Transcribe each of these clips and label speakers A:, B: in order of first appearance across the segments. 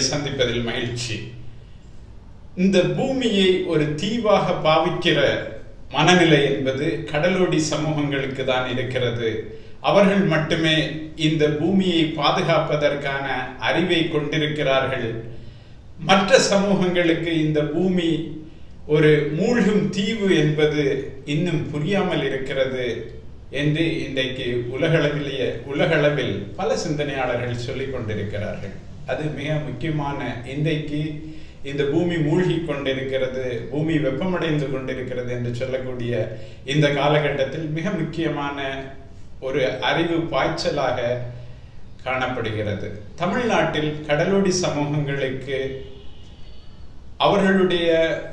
A: உங்களை சந்திப்பதில் மகிழ்ச்சி. இந்த பூமியை ஒரு தீவாக பாவிக்கிற மனநிலை என்பது கடலோடி சமூகங்களுக்கு தான் இருக்கிறது. அவர்கள் மட்டுமே இந்த பூமியை பாதுகாப்பதற்கான அறிவை கொண்டிருக்கிறார்கள். மற்ற சமூகங்களுக்கு இந்த பூமி ஒரு மூழ்கும் தீவு என்பது இன்னும் புரியாமல் இருக்கிறது என்று இன்றைக்கு உலகளவிலேயே உலகளவில் பல சிந்தனையாளர்கள் சொல்லிக் கொண்டிருக்கிறார்கள். அது மிக முக்கியமான இன்றைக்கு இந்த பூமி மூழ்கி கொண்டிருக்கிறது பூமி வெப்பமடைந்து கொண்டிருக்கிறது என்று சொல்லக்கூடிய இந்த காலகட்டத்தில் மிக முக்கியமான ஒரு அறிவு பாய்ச்சலாக காணப்படுகிறது. தமிழ்நாட்டில் கடலோடி சமூகங்களுக்கு அவர்களுடைய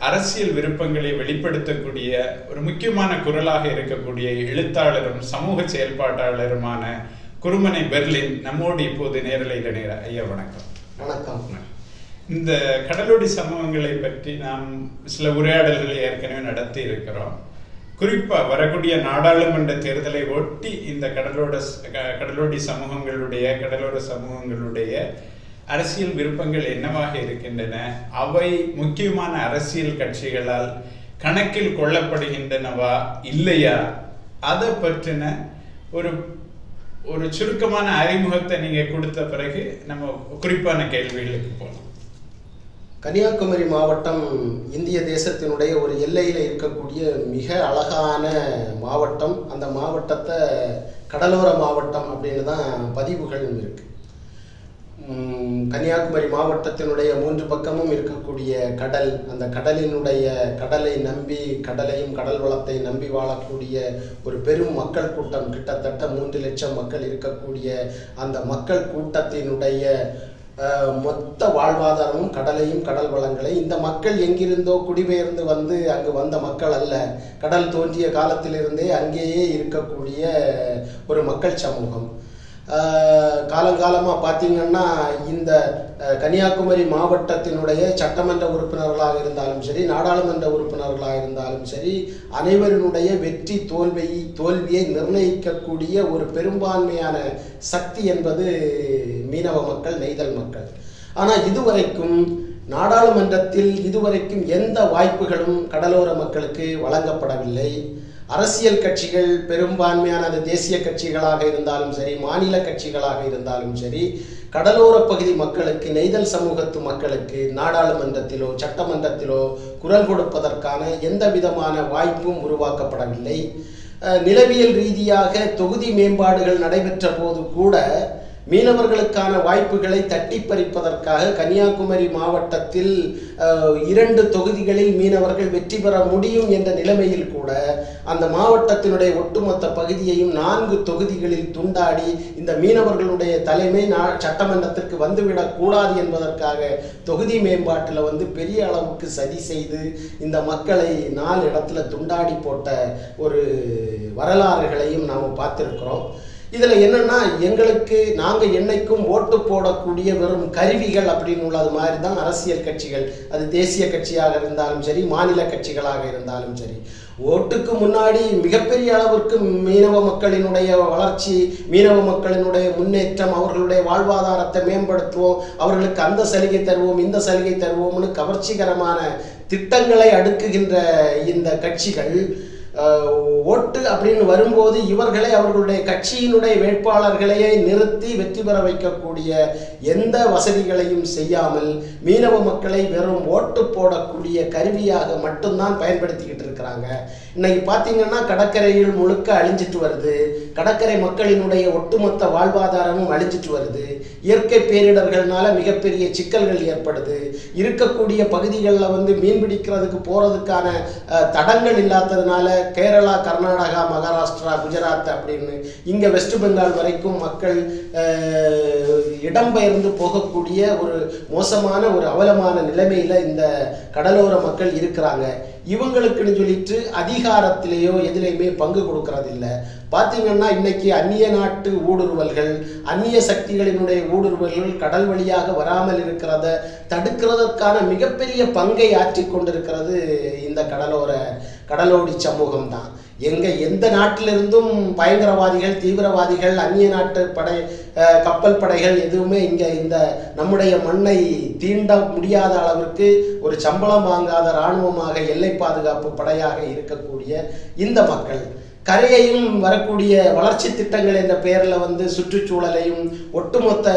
A: அரசியல் விருப்பங்களை வெளிப்படுத்தக்கூடிய ஒரு முக்கியமான குரலாக இருக்கக்கூடிய எழுத்தாளரும் சமூக செயல்பாட்டாளருமான குருமனை பெர்லின் நம்மோடு இப்போது நேரலையில் நேர ஐயா வணக்கம்.
B: வணக்கம்.
A: இந்த கடலோடி சமூகங்களை பற்றி நாம் சில உரையாடல்களை ஏற்கனவே நடத்தி இருக்கிறோம் குறிப்பாக வரக்கூடிய நாடாளுமன்ற தேர்தலை ஒட்டி இந்த கடலோட கடலோடி சமூகங்களுடைய கடலோர சமூகங்களுடைய அரசியல் விருப்பங்கள் என்னவாக இருக்கின்றன? அவை முக்கியமான அரசியல் கட்சிகளால் கணக்கில் கொள்ளப்படுகின்றனவா இல்லையா? அதை பற்றின ஒரு ஒரு சுருக்கமான அறிமுகத்தை நீங்க கொடுத்த பிறகு நம்ம குறிப்பான கேள்விகளுக்கு போகலாம்
B: கன்னியாகுமரி மாவட்டம் இந்திய தேசத்தினுடைய ஒரு எல்லையில் இருக்கக்கூடிய மிக அழகான மாவட்டம். அந்த மாவட்டத்தை கடலோர மாவட்டம் அப்படின்னு தான் பதிவுகள் இருக்குது கன்னியாகுமரி மாவட்டத்தினுடைய மூன்று பக்கமும் இருக்கக்கூடிய கடல் அந்த கடலினுடைய கடலை நம்பி கடலையும் கடல் வளத்தை நம்பி வாழக்கூடிய ஒரு பெரும் மக்கள் கூட்டம் கிட்டத்தட்ட மூன்று லட்சம் மக்கள் இருக்கக்கூடிய அந்த மக்கள் கூட்டத்தினுடைய மொத்த வாழ்வாதாரமும் கடலையும் கடல் வளங்களை இந்த மக்கள் எங்கிருந்தோ குடிபெயர்ந்து வந்து அங்கு வந்த மக்கள் அல்ல. கடல் தோன்றிய காலத்திலிருந்தே அங்கேயே இருக்கக்கூடிய ஒரு மக்கள் சமூகம். காலங்காலமாக பார்த்தீங்கன்னா இந்த கன்னியாகுமரி மாவட்டத்தினுடைய சட்டமன்ற உறுப்பினர்களாக இருந்தாலும் சரி நாடாளுமன்ற உறுப்பினர்களாக இருந்தாலும் சரி அனைவரினுடைய வெற்றி தோல்வி தோல்வியை நிர்ணயிக்கக்கூடிய ஒரு பெரும்பான்மையான சக்தி என்பது மீனவ மக்கள் நெய்தல் மக்கள். ஆனால் இதுவரைக்கும் நாடாளுமன்றத்தில் இதுவரைக்கும் எந்த வாய்ப்புகளும் கடலோர மக்களுக்கு வழங்கப்படவில்லை. அரசியல் கட்சிகள் பெரும்பான்மையான அது தேசிய கட்சிகளாக இருந்தாலும் சரி மாநில கட்சிகளாக இருந்தாலும் சரி கடலோர பகுதி மக்களுக்கு நெய்தல் சமூகத்து மக்களுக்கு நாடாளுமன்றத்திலோ சட்டமன்றத்திலோ குரல் கொடுப்பதற்கான எந்த விதமான வாய்ப்பும் உருவாக்கப்படவில்லை. நிலவியல் ரீதியாக தொகுதி மேம்பாடுகள் நடைபெற்ற போது கூட மீனவர்களுக்கான வாய்ப்புகளை தட்டி பறிப்பதற்காக கன்னியாகுமரி மாவட்டத்தில் இரண்டு தொகுதிகளில் மீனவர்கள் வெற்றி பெற முடியும் என்ற நிலைமையில் கூட அந்த மாவட்டத்தினுடைய ஒட்டுமொத்த பகுதியையும் நான்கு தொகுதிகளில் துண்டாடி இந்த மீனவர்களுடைய தலைமை நா சட்டமன்றத்திற்கு வந்துவிடக் கூடாது என்பதற்காக தொகுதி மேம்பாட்டில் வந்து பெரிய அளவுக்கு சதி செய்து இந்த மக்களை நாலு இடத்துல துண்டாடி போட்ட ஒரு வரலாறுகளையும் நாம் பார்த்துருக்கிறோம். இதில் என்னென்னா எங்களுக்கு நாங்கள் என்னைக்கும் ஓட்டு போடக்கூடிய வெறும் கருவிகள் அப்படின்னு உள்ளது மாதிரி தான் அரசியல் கட்சிகள். அது தேசிய கட்சியாக இருந்தாலும் சரி மாநில கட்சிகளாக இருந்தாலும் சரி. ஓட்டுக்கு முன்னாடி மிகப்பெரிய அளவிற்கு மீனவ மக்களினுடைய வளர்ச்சி மீனவ மக்களினுடைய முன்னேற்றம் அவர்களுடைய வாழ்வாதாரத்தை மேம்படுத்துவோம் அவர்களுக்கு அந்த சலுகை தருவோம் இந்த சலுகை தருவோம்னு கவர்ச்சிகரமான திட்டங்களை அடுக்குகின்ற இந்த கட்சிகள் ஓட்டு அப்படின்னு வரும்போது இவர்களை அவர்களுடைய கட்சியினுடைய வேட்பாளர்களையே நிறுத்தி வெற்றி பெற வைக்கக்கூடிய எந்த வசதிகளையும் செய்யாமல் மீனவ மக்களை வெறும் ஓட்டு போடக்கூடிய கருவியாக மட்டும்தான் பயன்படுத்திக்கிட்டு இருக்கிறாங்க. இன்னைக்கு பார்த்தீங்கன்னா கடற்கரையில் முழுக்க அழிஞ்சிட்டு வருது. கடற்கரை மக்களினுடைய ஒட்டுமொத்த வாழ்வாதாரமும் அழிஞ்சிட்டு வருது. இயற்கை பேரிடர்கள்னால மிகப்பெரிய சிக்கல்கள் ஏற்படுது. இருக்கக்கூடிய பகுதிகளில் வந்து மீன் பிடிக்கிறதுக்கு போகிறதுக்கான தடங்கள் இல்லாததுனால கேரளா கர்நாடகா மகாராஷ்டிரா குஜராத் அப்படின்னு இங்கே வெஸ்ட் பெங்கால் வரைக்கும் மக்கள் இடம்பெயர்ந்து போகக்கூடிய ஒரு மோசமான ஒரு அவலமான நிலைமையில் இந்த கடலோர மக்கள் இருக்கிறாங்க. இவங்களுக்குன்னு சொல்லிட்டு அதிகாரத்திலேயோ எதுலேயுமே பங்கு கொடுக்கறதில்ல. பார்த்தீங்கன்னா இன்னைக்கு அந்நிய நாட்டு ஊடுருவல்கள் அந்நிய சக்திகளினுடைய ஊடுருவல்கள் கடல் வழியாக வராமல் இருக்கிறத தடுக்கிறதற்கான மிகப்பெரிய பங்கை ஆற்றி கொண்டிருக்கிறது இந்த கடலோர கடலோடி சமூகம் தான் எங்கே எந்த நாட்டிலிருந்தும் பயங்கரவாதிகள் தீவிரவாதிகள் அந்நிய நாட்டு படை கப்பல் படைகள் எதுவுமே இங்கே இந்த நம்முடைய மண்ணை தீண்ட முடியாத அளவிற்கு ஒரு சம்பளம் வாங்காத இராணுவமாக எல்லை பாதுகாப்பு படையாக இருக்கக்கூடிய இந்த மக்கள். கரையையும் வரக்கூடிய வளர்ச்சி திட்டங்கள் என்ற பெயரில் வந்து சுற்றுச்சூழலையும் ஒட்டுமொத்த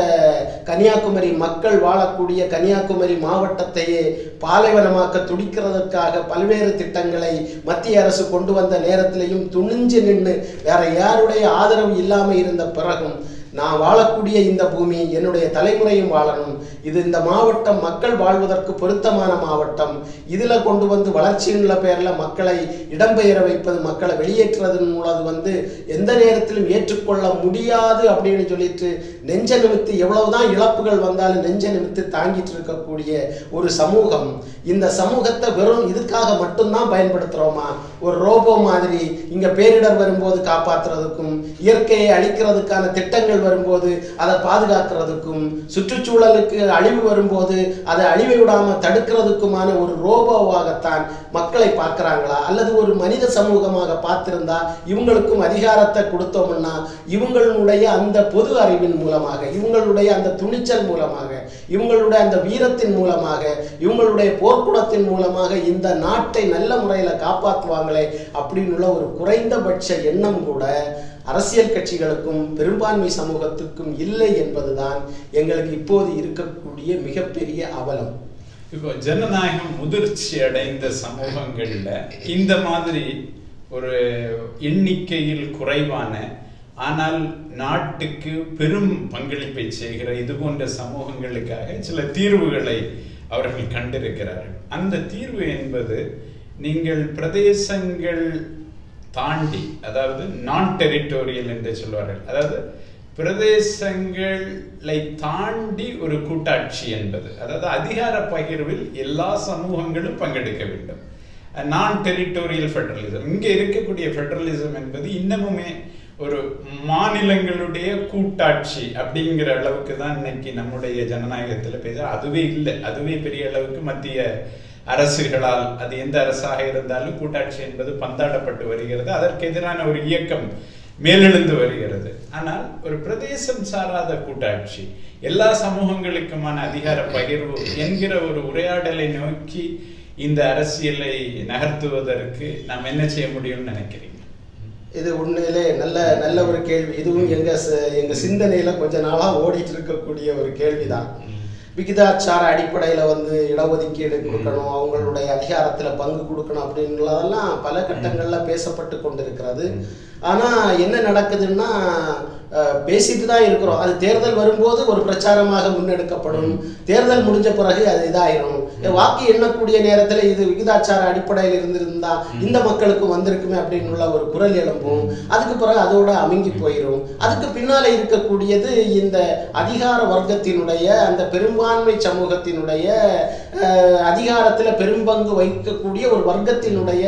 B: கன்னியாகுமரி மக்கள் வாழக்கூடிய கன்னியாகுமரி மாவட்டத்தையே பாலைவனமாக்க துடிக்கிறதற்காக பல்வேறு திட்டங்களை மத்திய அரசு கொண்டு வந்த நேரத்திலையும் துணிஞ்சு நின்று வேற யாருடைய ஆதரவு இல்லாமல் இருந்த பிறகும் நான் வாழக்கூடிய இந்த பூமி என்னுடைய தலைமுறையும் வாழணும். இது இந்த மாவட்டம் மக்கள் வாழ்வதற்கு பொருத்தமான மாவட்டம். இதில் கொண்டு வந்து வளர்ச்சின்ற பெயரில் மக்களை இடம்பெயர வைப்பது மக்களை வெளியேற்றுவதன் மூலம் வந்து எந்த நேரத்திலும் ஏற்றுக்கொள்ள முடியாது அப்படின்னு சொல்லிட்டு நெஞ்ச நிமித்து எவ்வளவுதான் இழப்புகள் வந்தாலும் நெஞ்ச நிமித்து தாங்கிட்டு இருக்கக்கூடிய ஒரு சமூகம். இந்த சமூகத்தை வெறும் இதுக்காக மட்டும்தான் பயன்படுத்துகிறோமா ஒரு ரோபோ மாதிரி இங்கே பேரிடர் வரும்போது காப்பாற்றுறதுக்கும் இயற்கையை அழிக்கிறதுக்கான திட்டங்கள் வரும்போது அதை பாதுகாக்கிறதுக்கும் சுற்றுச்சூழலுக்கு அழிவு வரும்போது அதை அழிவை விடாமல் தடுக்கிறதுக்குமான ஒரு ரோபோவாகத்தான் மக்களை பார்க்குறாங்களா? அல்லது ஒரு மனித சமூகமாக பார்த்திருந்தா இவங்களுக்கும் அதிகாரத்தை கொடுத்தோம்னா இவங்களுடைய அந்த பொது அறிவின் மூலமாக இவங்களுடைய அந்த துணிச்சல் மூலமாக இவங்களுடைய அந்த வீரத்தின் மூலமாக இவங்களுடைய போர்க்குணத்தின் மூலமாக இந்த நாட்டை நல்ல முறையில் காப்பாற்றுவாங்களே அப்படின்னுள்ள ஒரு குறைந்தபட்ச எண்ணம் கூட அரசியல் கட்சிகளுக்கும் பெரும்பான்மை சமூகத்துக்கும் இல்லை என்பதுதான் எங்களுக்கு இப்போது இருக்கக்கூடிய மிகப்பெரிய அவலம்.
A: இப்போ ஜனநாயகம் முதிர்ச்சி அடைந்த சமூகங்களில் இந்த மாதிரி ஒரு எண்ணிக்கையில் குறைவான ஆனால் நாட்டுக்கு பெரும் பங்களிப்பை செய்கிற இது போன்ற சமூகங்களுக்காக சில தீர்வுகளை அவர்கள் கண்டிருக்கிறார்கள். அந்த தீர்வு என்பது நீங்கள் பிரதேசங்கள் தாண்டி அதாவது நான் டெரிட்டோரியல் என்று சொல்வார்கள். அதாவது பிரதேசங்களை தாண்டி ஒரு கூட்டாட்சி என்பது. அதாவது அதிகார பகிர்வில் எல்லா சமூகங்களும் பங்கெடுக்க வேண்டும். நான் டெரிட்டோரியல் ஃபெடரலிசம் இங்கே இருக்கக்கூடிய ஃபெடரலிசம் என்பது இன்னமுமே ஒரு மாநிலங்களுடைய கூட்டாட்சி அப்படிங்கிற அளவுக்கு தான் இன்னைக்கு நம்முடைய ஜனநாயகத்தில் பேச அதுவே இல்லை. அதுவே பெரிய அளவுக்கு மத்திய அரசுகளால் அது எந்த அரசாக இருந்தாலும் கூட்டாட்சி என்பது பந்தாடப்பட்டு வருகிறது. அதற்கு எதிரான ஒரு இயக்கம் மேலெழுந்து வருகிறது. ஆனால் ஒரு பிரதேசம் சாராத கூட்டாட்சி எல்லா சமூகங்களுக்குமான அதிகார பகிர்வு என்கிற ஒரு உரையாடலை நோக்கி இந்த அரசியலை நகர்த்துவதற்கு நாம் என்ன செய்ய முடியும்னு நினைக்கிறீங்க?
B: இது உண்மையிலே நல்ல நல்ல ஒரு கேள்வி. இதுவும் எங்க ச- எங்க சிந்தனையில கொஞ்ச நாளா ஓடிட்டு இருக்கக்கூடிய ஒரு கேள்விதான். விகிதாச்சார அடிப்படையில் வந்து இடஒதுக்கீடு கொடுக்கணும் அவங்களுடைய அதிகாரத்தில் பங்கு கொடுக்கணும் அப்படின்றதெல்லாம் பல கட்டங்களில் பேசப்பட்டு கொண்டிருக்கிறது. ஆனால் என்ன நடக்குதுன்னா பேசிட்டு தான் இருக்கிறோம். அது தேர்தல் வரும்போது ஒரு பிரச்சாரமாக முன்னெடுக்கப்படும். தேர்தல் முடிஞ்ச பிறகு அது இதாயிரும். வாக்கு எண்ணக்கூடிய நேரத்தில் இது விகிதாச்சார அடிப்படையில் இருந்திருந்தா இந்த மக்களுக்கு வந்திருக்குமே அப்படின்னு உள்ள ஒரு குரல் எழும்பும். அதுக்கு பிறகு அதோட அமுங்கி போயிடும் அதுக்கு பின்னால இருக்கக்கூடியது இந்த அதிகார வர்க்கத்தினுடைய அந்த சிறுபான்மை சமூகத்தினுடைய அதிகாரத்தில் பெரும்பங்கு வைக்கக்கூடிய ஒரு வர்க்கத்தினுடைய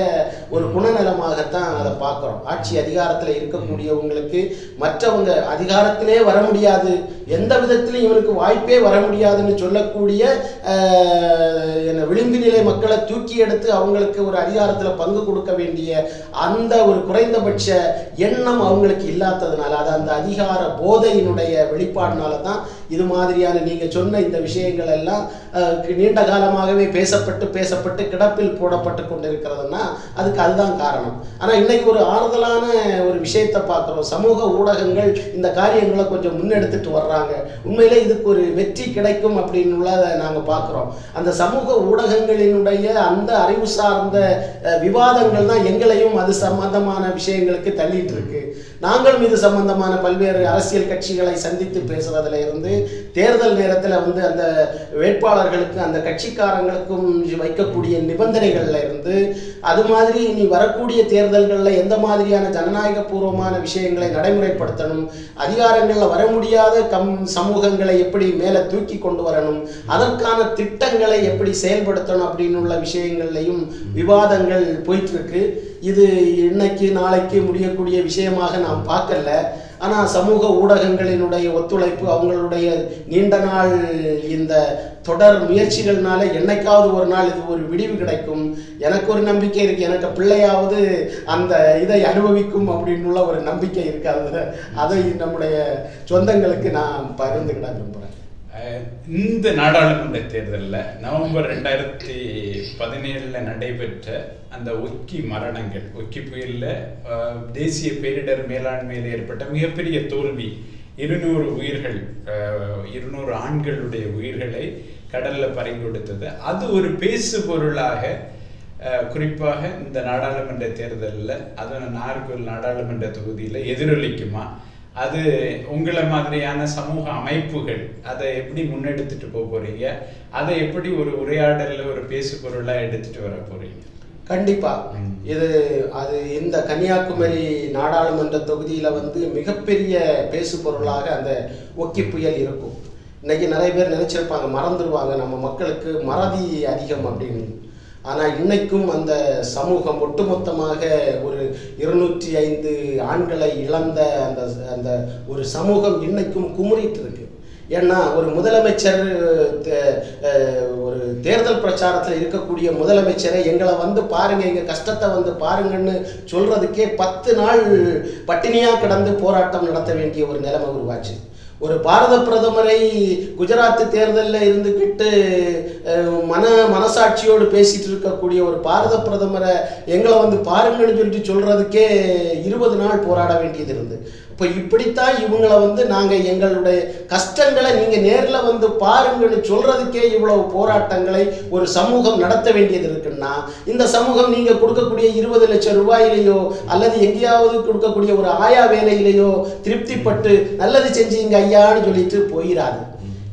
B: ஒரு குணநலமாகத்தான் அதை பார்க்குறோம். ஆட்சி அதிகாரத்தில் இருக்கக்கூடியவங்களுக்கு மற்றவங்க அதிகாரத்திலே வர முடியாது. எந்த விதத்திலும் இவனுக்கு வாய்ப்பே வர முடியாதுன்னு சொல்லக்கூடிய என்ன விளிம்பு நிலை மக்களை தூக்கி எடுத்து அவங்களுக்கு ஒரு அதிகாரத்தில் பங்கு கொடுக்க வேண்டிய அந்த ஒரு குறைந்தபட்ச எண்ணம் அவங்களுக்கு இல்லாததுனால அது அந்த அதிகார போதையினுடைய வெளிப்பாடுனால தான் இது மாதிரியான நீங்க சொன்ன இந்த விஷயங்கள் எல்லாம் நீண்ட காலமாகவே பேசப்பட்டு பேசப்பட்டு கிடப்பில் போடப்பட்டு கொண்டிருக்கிறதுனா அதுக்கு அதுதான் காரணம். ஆனா இன்னைக்கு ஒரு ஆறுதலான ஒரு விஷயத்தை பார்க்குறோம். சமூக ஊடகங்கள் இந்த காரியங்களை கொஞ்சம் முன்னெடுத்துட்டு வர்றாங்க. உண்மையிலே இதுக்கு ஒரு வெற்றி கிடைக்கும் அப்படின்னு உள்ளதை நாங்கள் பார்க்குறோம். அந்த சமூக ஊடகங்களினுடைய அந்த அறிவு சார்ந்த விவாதங்கள் தான் எங்களையும் அது சம்பந்தமான விஷயங்களுக்கு தள்ளிட்டு இருக்கு. நாங்களும் இது சம்பந்தமான பல்வேறு அரசியல் கட்சிகளை சந்தித்து பேசுறதுல இருந்து தேர்தல் நேரத்தில் வந்து அந்த வேட்பாளர்களுக்கு அந்த கட்சிக்காரங்களுக்கும் வைக்கக்கூடிய நிபந்தனைகள்ல இருந்து அது மாதிரி இனி வரக்கூடிய தேர்தல்களில் எந்த மாதிரியான ஜனநாயக பூர்வமான விஷயங்களை நடைமுறைப்படுத்தணும் அதிகாரங்களில் வர முடியாத கம் சமூகங்களை எப்படி மேலே தூக்கி கொண்டு வரணும் அதற்கான திட்டங்களை எப்படி செயல்படுத்தணும் அப்படின்னு உள்ள விஷயங்கள்லையும் விவாதங்கள் போயிட்டு இருக்கு. இது இன்னைக்கு நாளைக்கு முடியக்கூடிய விஷயமாக நாம் பார்க்கல. ஆனால் சமூக ஊடகங்களினுடைய ஒத்துழைப்பு அவங்களுடைய நீண்ட நாள் இந்த தொடர் முயற்சிகள்னால என்னைக்காவது ஒரு நாள் இது ஒரு விடிவு கிடைக்கும். எனக்கு ஒரு நம்பிக்கை இருக்கு. எனக்கு பிள்ளையாவது அந்த இதை அனுபவிக்கும் அப்படின்னுள்ள ஒரு நம்பிக்கை இருக்கு அதை நம்முடைய சொந்தங்களுக்கு நான் பகிர்ந்துக்கிட விரும்புகிறேன்
A: இந்த நாடாளுமன்ற தேர்தலில் நவம்பர் ரெண்டாயிரத்தி பதினேழில் நடைபெற்ற அந்த ஒக்கி மரணங்கள் ஒக்கி புயலில் தேசிய பேரிடர் மேலாண்மையில் ஏற்பட்ட மிகப்பெரிய தோல்வி. இருநூறு உயிர்கள் இருநூறு ஆண்களுடைய உயிர்களை கடலில் பறிகொடுத்தது அது ஒரு பேசு பொருளாக குறிப்பாக இந்த நாடாளுமன்ற தேர்தலில் அதுவும் நாகர்கோவில் நாடாளுமன்ற தொகுதியில் எதிரொலிக்குமா? அது உங்களை மாதிரியான சமூக அமைப்புகள் அதை எப்படி முன்னெடுத்துட்டு போக போறீங்க? அதை எப்படி ஒரு உரையாடல்ல ஒரு பேசு பொருளா எடுத்துட்டு வர போறீங்க?
B: கண்டிப்பா. இது அது இந்த கன்னியாகுமரி நாடாளுமன்ற தொகுதியில வந்து மிகப்பெரிய பேசு பொருளாக அந்த ஒக்கி புயல் இருக்கும். இன்னைக்கு நிறைய பேர் நினைச்சிருப்பாங்க மறந்துடுவாங்க நம்ம மக்களுக்கு மறதி அதிகம் அப்படின்னு. ஆனால் இன்னைக்கும் அந்த சமூகம் ஒட்டுமொத்தமாக ஒரு இருநூற்றி ஐந்து ஆண்களை இழந்த அந்த அந்த ஒரு சமூகம் இன்னைக்கும் குமுறிட்டு இருக்கு ஏன்னா ஒரு முதலமைச்சர் தே- ஒரு தேர்தல் பிரச்சாரத்தில் இருக்கக்கூடிய முதலமைச்சரை எங்களை வந்து பாருங்க எங்கள் கஷ்டத்தை வந்து பாருங்கன்னு சொல்றதுக்கே பத்து நாள் பட்டினியாக கிடந்து போராட்டம் நடத்த வேண்டிய ஒரு நிலைமை உருவாச்சு. ஒரு பாரத பிரதமரை குஜராத் தேர்தலில் இருந்துக்கிட்டு மன மனசாட்சியோடு பேசிகிட்டு இருக்கக்கூடிய ஒரு பாரத பிரதமரை எங்களை வந்து பாருங்கன்னு சொல்லிட்டு சொல்கிறதுக்கே இருபது நாள் போராட வேண்டியது இருந்து இப்போ இப்படித்தான் இவங்களை வந்து நாங்கள் எங்களுடைய கஷ்டங்களை நீங்கள் நேரில் வந்து பாருங்கன்னு சொல்கிறதுக்கே இவ்வளவு போராட்டங்களை ஒரு சமூகம் நடத்த வேண்டியது இருக்குன்னா இந்த சமூகம் நீங்கள் கொடுக்கக்கூடிய இருபது லட்சம் ரூபாயிலேயோ அல்லது எங்கேயாவது கொடுக்கக்கூடிய ஒரு ஆயா வேலையிலேயோ திருப்திப்பட்டு நல்லது செஞ்சீங்க ஐயான்னு சொல்லிட்டு போயிடாது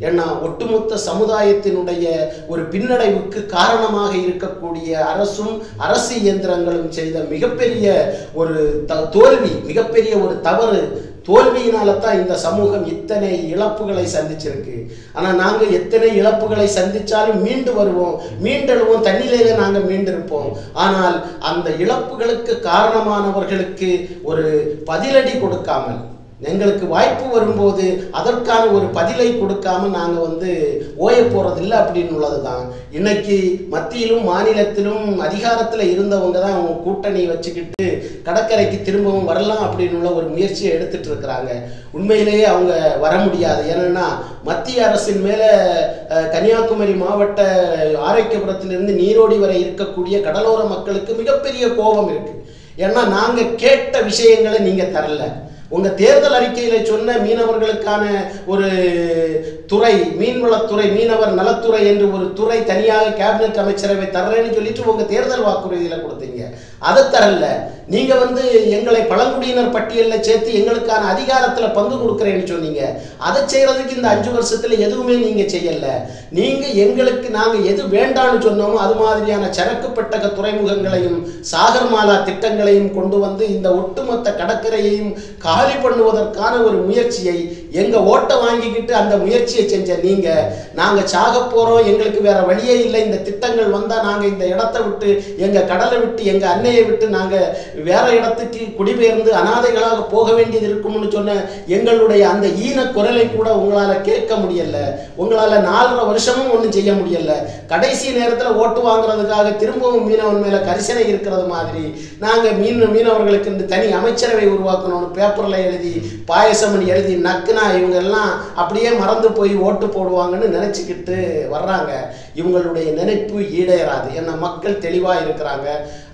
B: ஏன்னா ஒட்டுமொத்த சமுதாயத்தினுடைய ஒரு பின்னடைவுக்கு காரணமாக இருக்கக்கூடிய அரசும் அரசு இயந்திரங்களும் செய்த மிகப்பெரிய ஒரு த- தோல்வி மிகப்பெரிய ஒரு தவறு தோல்வியினால தான் இந்த சமூகம் இத்தனை இழப்புகளை சந்திச்சிருக்கு. ஆனா நாங்க எத்தனை இழப்புகளை சந்திச்சாலும் மீண்டு வருவோம் மீண்டெழுவோம் தண்ணிலேயே நாங்க மீண்டிருப்போம். ஆனால் அந்த இழப்புகளுக்கு காரணமானவர்களுக்கு ஒரு பதிலடி கொடுக்காமல் எங்களுக்கு வாய்ப்பு வரும்போது அதற்கான ஒரு பதிலை கொடுக்காம நாங்கள் வந்து ஓய போகிறதில்ல அப்படின்னு உள்ளது தான் இன்னைக்கு மத்தியிலும் மாநிலத்திலும் அதிகாரத்தில் இருந்தவங்க தான் அவங்க கூட்டணி வச்சுக்கிட்டு கடற்கரைக்கு திரும்பவும் வரலாம் அப்படின்னு உள்ள ஒரு முயற்சியை எடுத்துட்டு இருக்கிறாங்க. உண்மையிலேயே அவங்க வர முடியாது. ஏன்னா மத்திய அரசின் மேலே கன்னியாகுமரி மாவட்ட ஆரோக்கியபுரத்திலிருந்து நீரோடி வரை இருக்கக்கூடிய கடலோர மக்களுக்கு மிகப்பெரிய கோபம் இருக்கு. ஏன்னா நாங்கள் கேட்ட விஷயங்களை நீங்கள் தரல. உங்க தேர்தல் அறிக்கையில சொன்ன மீனவர்களுக்கான ஒரு துறை மீன்வளத்துறை மீனவர் நலத்துறை என்று ஒரு துறை தனியாக கேபினெட் அமைச்சரவை தர்றேன்னு சொல்லிட்டு உங்க தேர்தல் வாக்குறுதியில கொடுத்தீங்க. அதை தரல நீங்க வந்து எங்களை பழங்குடியினர் பட்டியலில் சேர்த்து எங்களுக்கான அதிகாரத்துல பங்கு கொடுக்குறேன்னு சொன்னீங்க. அதை செய்யறதுக்கு இந்த அஞ்சு வருஷத்துல எதுவுமே நீங்க செய்யல. நீங்க எங்களுக்கு நாங்க எது வேண்டாம்னு சொன்னோமோ அது மாதிரியான சரக்கு பெட்டக துறைமுகங்களையும் சாகர்மாலா திட்டங்களையும் கொண்டு வந்து இந்த ஒட்டுமொத்த கடற்கரையையும் காலி பண்ணுவதற்கான ஒரு முயற்சியை எங்கள் ஓட்டை வாங்கிக்கிட்டு அந்த முயற்சியை செஞ்ச நீங்கள் நாங்கள் சாக போகிறோம் எங்களுக்கு வேறு வழியே இல்லை இந்த திட்டங்கள் வந்தால் நாங்கள் இந்த இடத்த விட்டு எங்கள் கடலை விட்டு எங்கள் அன்னையை விட்டு நாங்கள் வேற இடத்துக்கு குடிபெயர்ந்து அனாதைகளாக போக வேண்டியது இருக்கும்னு சொன்ன எங்களுடைய அந்த ஈன குரலை கூட உங்களால் கேட்க முடியல. உங்களால் நாலரை வருஷமும் ஒன்றும் செய்ய முடியலை. கடைசி நேரத்தில் ஓட்டு வாங்குறதுக்காக திரும்பவும் மீனவன் மேலே கரிசனை இருக்கிறது மாதிரி நாங்கள் மீன் மீனவர்களுக்கு இந்த தனி அமைச்சரவை உருவாக்கணும்னு பேப்பரில் எழுதி பாயசம்னு எழுதி நக்குனா இவங்க எல்லாம் அப்படியே மறந்து போய் ஓட்டு போடுவாங்கன்னு நினைச்சுக்கிட்டு வர்றாங்க. இவங்களுடைய நினைப்பு ஈடேறாது. ஏன்னா மக்கள் தெளிவாக இருக்கிறாங்க.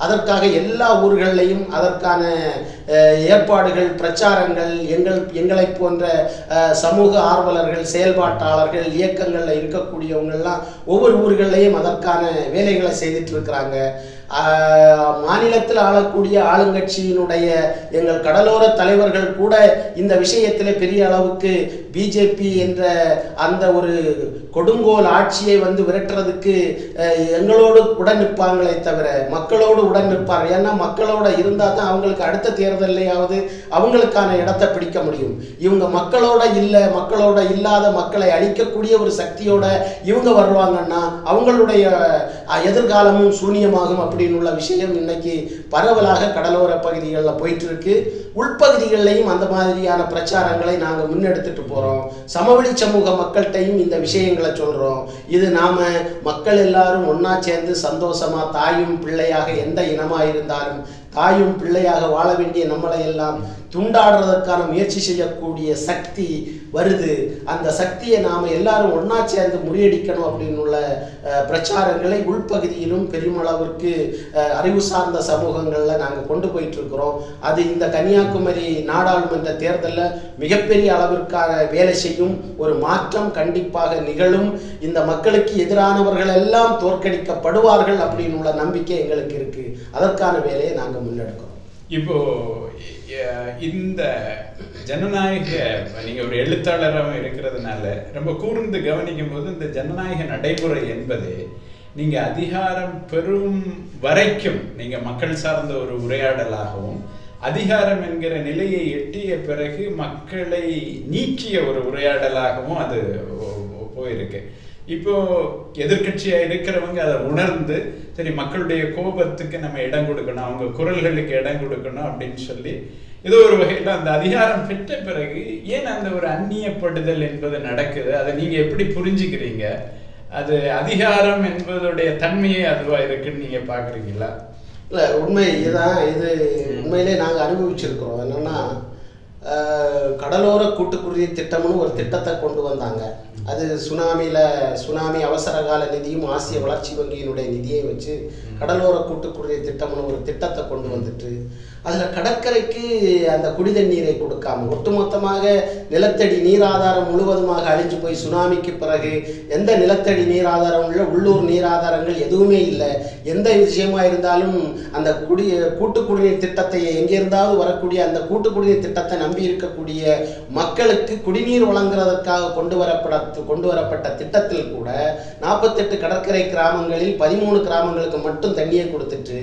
B: அதற்காக எல்லா ஊர்களையும் அதற்கான ஏற்பாடுகள் பிரச்சாரங்கள் எங்கள் எங்களை போன்ற சமூக ஆர்வலர்கள் செயல்பாட்டாளர்கள் இயக்கங்களில் இருக்கக்கூடியவங்கள்லாம் ஒவ்வொரு ஊர்களையும் அதற்கான வேலைகளை செய்துட்டு இருக்கிறாங்க. மாநிலத்தில் ஆளக்கூடிய ஆளுங்கட்சியினுடைய எங்கள் கடலோர தலைவர்கள் கூட இந்த விஷயத்தில் பெரிய அளவுக்கு பிஜேபி என்ற அந்த ஒரு கொடுங்கோல் ஆட்சியை வந்து விரட்டுறதுக்கு எங்களோடு உடன் நிற்பாங்களே தவிர மக்களோடு உடன் நிற்பார் ஏன்னா மக்களோட இருந்தால் தான் அவங்களுக்கு அடுத்த தேர்தலையாவது அவங்களுக்கான இடத்தை பிடிக்க முடியும். இவங்க மக்களோட இல்லை மக்களோட இல்லாத மக்களை அழிக்கக்கூடிய ஒரு சக்தியோட இவங்க வருவாங்கன்னா அவங்களுடைய எதிர்காலமும் சூனியமாகும் அப்படின்னு உள்ள விஷயம் இன்னைக்கு பரவலாக கடலோர பகுதிகளில் போயிட்டு இருக்கு. உள்பகுதிகளிலையும் அந்த மாதிரியான பிரச்சாரங்களை நாங்கள் முன்னெடுத்துட்டு போகிறோம் சமவெளி சமூக மக்கள்கிட்டையும் இந்த விஷயங்களை சொல்கிறோம் இது நாம மக்கள் எல்லாரும் ஒன்றா சேர்ந்து சந்தோஷமா தாயும் பிள்ளையாக எந்த இனமாக இருந்தாலும் தாயும் பிள்ளையாக வாழ வேண்டிய நம்மளை எல்லாம் துண்டாடுறதற்கான முயற்சி செய்யக்கூடிய சக்தி வருது. அந்த சக்தியை நாம் எல்லாரும் ஒன்றா சேர்ந்து முறியடிக்கணும் அப்படின்னு உள்ள பிரச்சாரங்களை உள்பகுதியிலும் பெருமளவிற்கு அறிவு சார்ந்த சமூகங்களில் நாங்கள் கொண்டு போயிட்டுருக்குறோம். அது இந்த கன்னியாகுமரி நாடாளுமன்ற தேர்தலில் மிகப்பெரிய அளவிற்கான வேலை செய்யும் ஒரு மாற்றம் கண்டிப்பாக நிகழும். இந்த மக்களுக்கு எதிரானவர்கள் எல்லாம் தோற்கடிக்கப்படுவார்கள் அப்படின்னு உள்ள நம்பிக்கை எங்களுக்கு இருக்குது அதற்கான வேலையை நாங்கள் முன்னெடுக்கிறோம்.
A: இப்போ இந்த ஜனநாயக நீங்க ஒரு எழுத்தாளராக இருக்கிறதுனால ரொம்ப கூர்ந்து கவனிக்கும் போது இந்த ஜனநாயக நடைமுறை என்பது நீங்க அதிகாரம் பெறும் வரைக்கும் நீங்க மக்கள் சார்ந்த ஒரு உரையாடலாகவும் அதிகாரம் என்கிற நிலையை எட்டிய பிறகு மக்களை நீக்கிய ஒரு உரையாடலாகவும் அது போயிருக்கு. இப்போ எதிர்கட்சியா இருக்கிறவங்க அதை உணர்ந்து சரி மக்களுடைய கோபத்துக்கு நம்ம இடம் கொடுக்கணும் அவங்க குரல்களுக்கு இடம் கொடுக்கணும் அப்படின்னு சொல்லி ஏதோ ஒரு வகையில் அந்த அதிகாரம் பெற்ற பிறகு ஏன் அந்த ஒரு அந்நியப்படுதல் என்பது நடக்குது? அதை நீங்க எப்படி புரிஞ்சுக்கிறீங்க? அது அதிகாரம் என்பதுடைய தன்மையே அதுவா இருக்குன்னு நீங்க பாக்குறீங்களா?
B: இல்லை உண்மை இதுதான் இது உண்மையிலே நாங்கள் அனுபவிச்சிருக்கிறோம். என்னன்னா கடலோர கூட்டுக்குருதி திட்டம்னு ஒரு திட்டத்தை கொண்டு வந்தாங்க. அது சுனாமியில் சுனாமி அவசர கால நிதியும் ஆசிய வளர்ச்சி வங்கியினுடைய நிதியை வச்சு கடலோர கூட்டுக்குடிநீர் திட்டம்னு ஒரு திட்டத்தை கொண்டு வந்துட்டு அதில் கடற்கரைக்கு அந்த குடித நீரை கொடுக்காம ஒட்டுமொத்தமாக நிலத்தடி நீர் ஆதாரம் முழுவதுமாக அழிஞ்சு போய் சுனாமிக்கு பிறகு எந்த நிலத்தடி நீர் ஆதாரம் உள்ள உள்ளூர் நீர் ஆதாரங்கள் எதுவுமே இல்லை. எந்த விஷயமா இருந்தாலும் அந்த குடி கூட்டு குடிநீர் திட்டத்தை எங்கிருந்தாவது வரக்கூடிய அந்த கூட்டு குடிநீர் திட்டத்தை நம்பி இருக்கக்கூடிய மக்களுக்கு குடிநீர் வழங்குறதற்காக கொண்டு வரப்பட கொண்டு வரப்பட்ட திட்டத்தில் கூட நாற்பத்தெட்டு கடற்கரை கிராமங்களில் பதிமூணு கிராமங்களுக்கு மட்டும் தண்ணியை கொடுத்துட்டு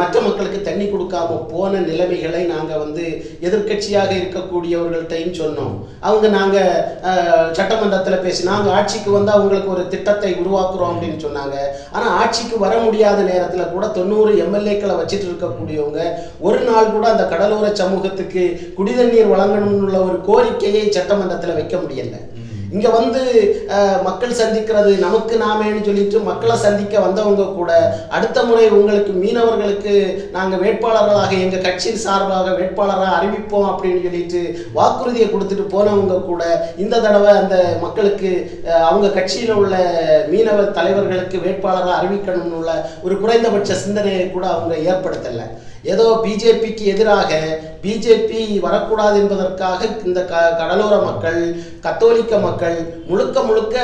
B: மற்ற மக்களுக்கு தண்ணி கொடுக்காம போன நிலைமைகளை நாங்கள் வந்து எதிர்க்கட்சியாக இருக்கக்கூடியவர்கள்ட்டையும் சொன்னோம். அவங்க நாங்கள் சட்டமன்றத்தில் பேசி நாங்கள் ஆட்சிக்கு வந்து அவங்களுக்கு ஒரு திட்டத்தை உருவாக்குறோம் அப்படின்னு சொன்னாங்க. ஆனால் ஆட்சிக்கு வர முடியாத நேரத்தில் கூட தொண்ணூறு எம்எல்ஏக்களை வச்சுட்டு இருக்கக்கூடியவங்க ஒரு நாள் கூட அந்த கடலோர சமூகத்துக்கு குடிதண்ணீர் வழங்கணும்னு உள்ள ஒரு கோரிக்கையை சட்டமன்றத்தில் வைக்க முடியல. இங்க வந்து மக்கள் சந்திக்கிறது நமக்கு நாமேன்னு சொல்லிட்டு மக்களை சந்திக்க வந்தவங்க கூட அடுத்த முறை உங்களுக்கு மீனவர்களுக்கு நாங்க வேட்பாளர்களாக எங்க கட்சியின் சார்பாக வேட்பாளராக அறிவிப்போம் அப்படின்னு சொல்லிட்டு வாக்குறுதியை கொடுத்துட்டு போனவங்க கூட இந்த தடவை அந்த மக்களுக்கு அவங்க கட்சியில் உள்ள மீனவ தலைவர்களுக்கு வேட்பாளராக அறிவிக்கணும்னு உள்ள ஒரு குறைந்தபட்ச சிந்தனையை கூட அவங்க ஏற்படுத்தலை. ஏதோ பிஜேபிக்கு எதிராக பிஜேபி வரக்கூடாது என்பதற்காக இந்த க கடலோர மக்கள் கத்தோலிக்க மக்கள் முழுக்க முழுக்க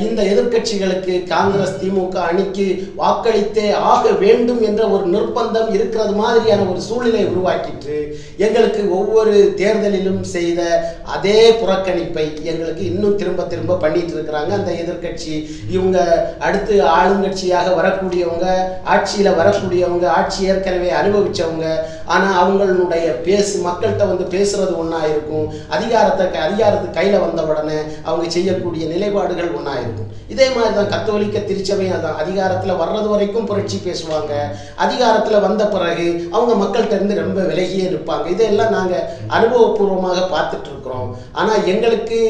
B: இந்த எதிர்க்கட்சிகளுக்கு காங்கிரஸ் திமுக அணிக்கு வாக்களித்தே ஆக வேண்டும் என்ற ஒரு நிர்பந்தம் இருக்கிறது மாதிரியான ஒரு சூழ்நிலை உருவாக்கிட்டு எங்களுக்கு ஒவ்வொரு தேர்தலிலும் செய்த அதே புறக்கணிப்பை எங்களுக்கு இன்னும் திரும்ப திரும்ப பண்ணிட்டு இருக்கிறாங்க. அந்த எதிர்க்கட்சி இவங்க அடுத்து ஆளுங்கட்சியாக வரக்கூடியவங்க ஆட்சியில் வரக்கூடியவங்க ஆட்சி ஏற்கனவே அனுபவிச்சவங்க. ஆனா அவங்களுடைய பேசு மக்கள்கிட்ட வந்து பேசுறது ஒன்றா இருக்கும். அதிகாரத்தை அதிகாரத்துக்கு அதிகாரத்து கையில வந்த உடனே அவங்க செய்யக்கூடிய நிலைப்பாடுகள் ஒண்ணா இருக்கும். இதே மாதிரி தான் கத்தோலிக்க திருச்சபையும் அதான். அதிகாரத்துல வர்றது வரைக்கும் புரட்சி பேசுவாங்க. அதிகாரத்துல வந்த பிறகு அவங்க மக்கள்கிட்ட இருந்து ரொம்ப விலகியே இருப்பாங்க இதெல்லாம் நாங்க அனுபவபூர்வமாக பார்த்துட்டு இருக்கிறோம் ஆனா எங்களுக்கு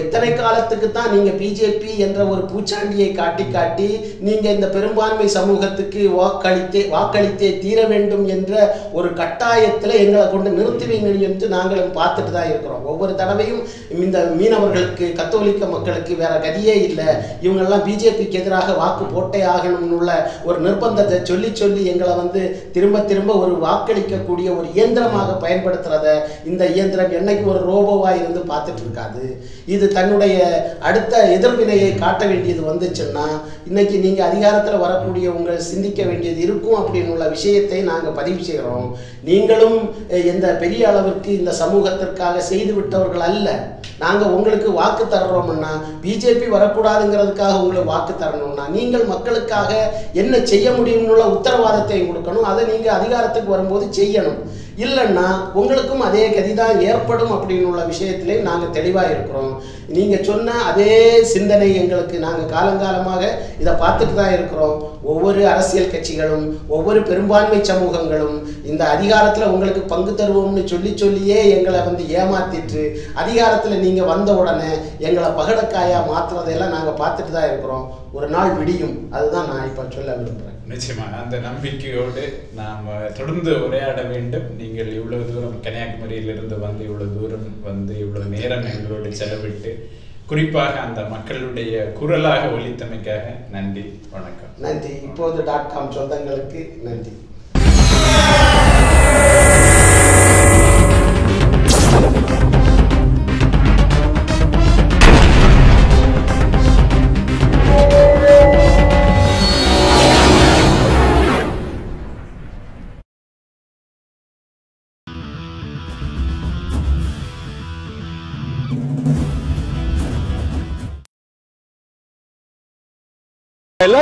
B: எத்தனை காலத்துக்கு தான் நீங்க பிஜேபி என்ற ஒரு பூச்சாண்டியை காட்டி காட்டி நீங்க இந்த பெரும்பான்மை சமூகத்துக்கு வாக்களித்தே வாக்களித்தே தீர வேண்டும் என்ற ஒரு கட்டாயத்துல எங்களை கொண்டு நிறுத்துவீங்க என்று நாங்களும் பார்த்துட்டு தான் இருக்கிறோம். ஒவ்வொரு தடவையும் இந்த மீனவர்களுக்கு கத்தோலிக்க மக்களுக்கு வேற கதியே இல்லை. இவங்கெல்லாம் பிஜேபிக்கு எதிராக வாக்கு போட்டே ஆகணும்னு உள்ள ஒரு நிர்பந்தத்தை சொல்லி சொல்லி எங்களை வந்து திரும்ப திரும்ப ஒரு வாக்களிக்கக்கூடிய ஒரு இயந்திரமாக பயன்படுத்துறத இந்த இயந்திரம் என்னைக்கு ஒரு ரோபோவா இருந்து பார்த்துட்டு இருக்காது. இது தன்னுடைய அடுத்த எதிர்வினையை காட்ட வேண்டியது வந்துச்சுன்னா இன்னைக்கு நீங்க அதிகாரத்துல வரக்கூடியவங்க சிந்திக்க வேண்டியது இருக்கும் அப்படின்னு உள்ள விஷயத்தை நாங்கள் பதிவு செய்கிறோம் நீங்களும் இந்த எந்த பெரிய அளவிற்கு இந்த சமூகத்திற்காக செய்து விட்டவர்கள் அல்ல. நாங்கள் உங்களுக்கு வாக்கு தர்றோம்னா பிஜேபி வரக்கூடாதுங்கிறதுக்காக உங்களுக்கு வாக்கு தரணும்னா நீங்கள் மக்களுக்காக என்ன செய்ய முடியும்னு உத்தரவாதத்தை கொடுக்கணும். அதை நீங்கள் அதிகாரத்துக்கு வரும்போது செய்யணும். இல்லைன்னா உங்களுக்கும் அதே கதி தான் ஏற்படும் அப்படின்னு உள்ள விஷயத்திலே நாங்கள் தெளிவாக இருக்கிறோம். நீங்கள் சொன்ன அதே சிந்தனை எங்களுக்கு நாங்கள் காலங்காலமாக இதை பார்த்துட்டு தான் இருக்கிறோம். ஒவ்வொரு அரசியல் கட்சிகளும் ஒவ்வொரு பெரும்பான்மை சமூகங்களும் இந்த அதிகாரத்தில் உங்களுக்கு பங்கு தருவோம்னு சொல்லி சொல்லியே எங்களை வந்து ஏமாத்திட்டு அதிகாரத்தில் நீங்கள் வந்த உடனே எங்களை பகடக்காயாக மாற்றுறதையெல்லாம் நாங்கள் பார்த்துட்டு தான் இருக்கிறோம். ஒரு நாள் விடியும். அதுதான் நான் இப்போ சொல்ல விரும்புகிறேன்
A: நிச்சயமாக அந்த நம்பிக்கையோடு நாம் தொடர்ந்து உரையாட வேண்டும். நீங்கள் இவ்வளவு தூரம் கன்னியாகுமரியிலிருந்து வந்து இவ்வளவு தூரம் வந்து இவ்வளவு நேரம் எங்களோடு செலவிட்டு குறிப்பாக அந்த மக்களுடைய குரலாக ஒழித்தமைக்காக நன்றி வணக்கம்.
B: நன்றி. இப்போது டாட் காம் சொந்தங்களுக்கு நன்றி.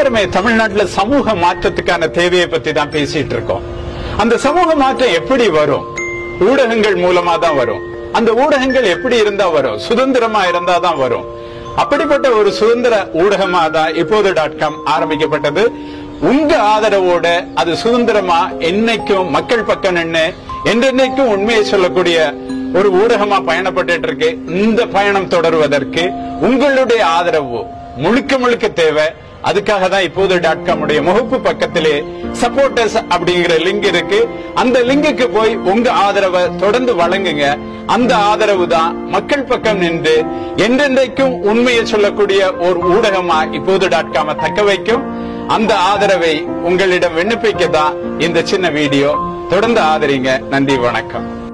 A: எல்லாருமே தமிழ்நாட்டில் சமூக மாற்றத்துக்கான தேவையை பத்தி தான் பேசிட்டு இருக்கோம். அந்த சமூக மாற்றம் எப்படி வரும்? ஊடகங்கள் மூலமா தான் வரும். அந்த ஊடகங்கள் எப்படி இருந்தா வரும்? சுதந்திரமா இருந்தா தான் வரும். அப்படிப்பட்ட ஒரு சுதந்திர ஊடகமா தான் இப்போது டாட் காம் ஆரம்பிக்கப்பட்டது. உங்க ஆதரவோட அது சுதந்திரமா என்னைக்கும் மக்கள் பக்கம் நின்று என்றென்னைக்கும் உண்மையை சொல்லக்கூடிய ஒரு ஊடகமா பயணப்பட்டு இருக்கு. இந்த பயணம் தொடர்வதற்கு உங்களுடைய ஆதரவு முழுக்க முழுக்க தேவை. அதுக்காக தான் இப்போது டாட் காம் உடைய முகப்பு பக்கத்திலே சப்போர்டர்ஸ் அப்படிங்கிற லிங்க் இருக்கு. அந்த லிங்குக்கு போய் உங்க ஆதரவை தொடர்ந்து வழங்குங்க. அந்த ஆதரவு தான் மக்கள் பக்கம் நின்று என்றென்றைக்கும் உண்மையை சொல்லக்கூடிய ஒரு ஊடகமா இப்போது டாட் காம தக்க வைக்கும். அந்த ஆதரவை உங்களிடம் விண்ணப்பிக்க தான் இந்த சின்ன வீடியோ. தொடர்ந்து ஆதரிங்க. நன்றி வணக்கம்.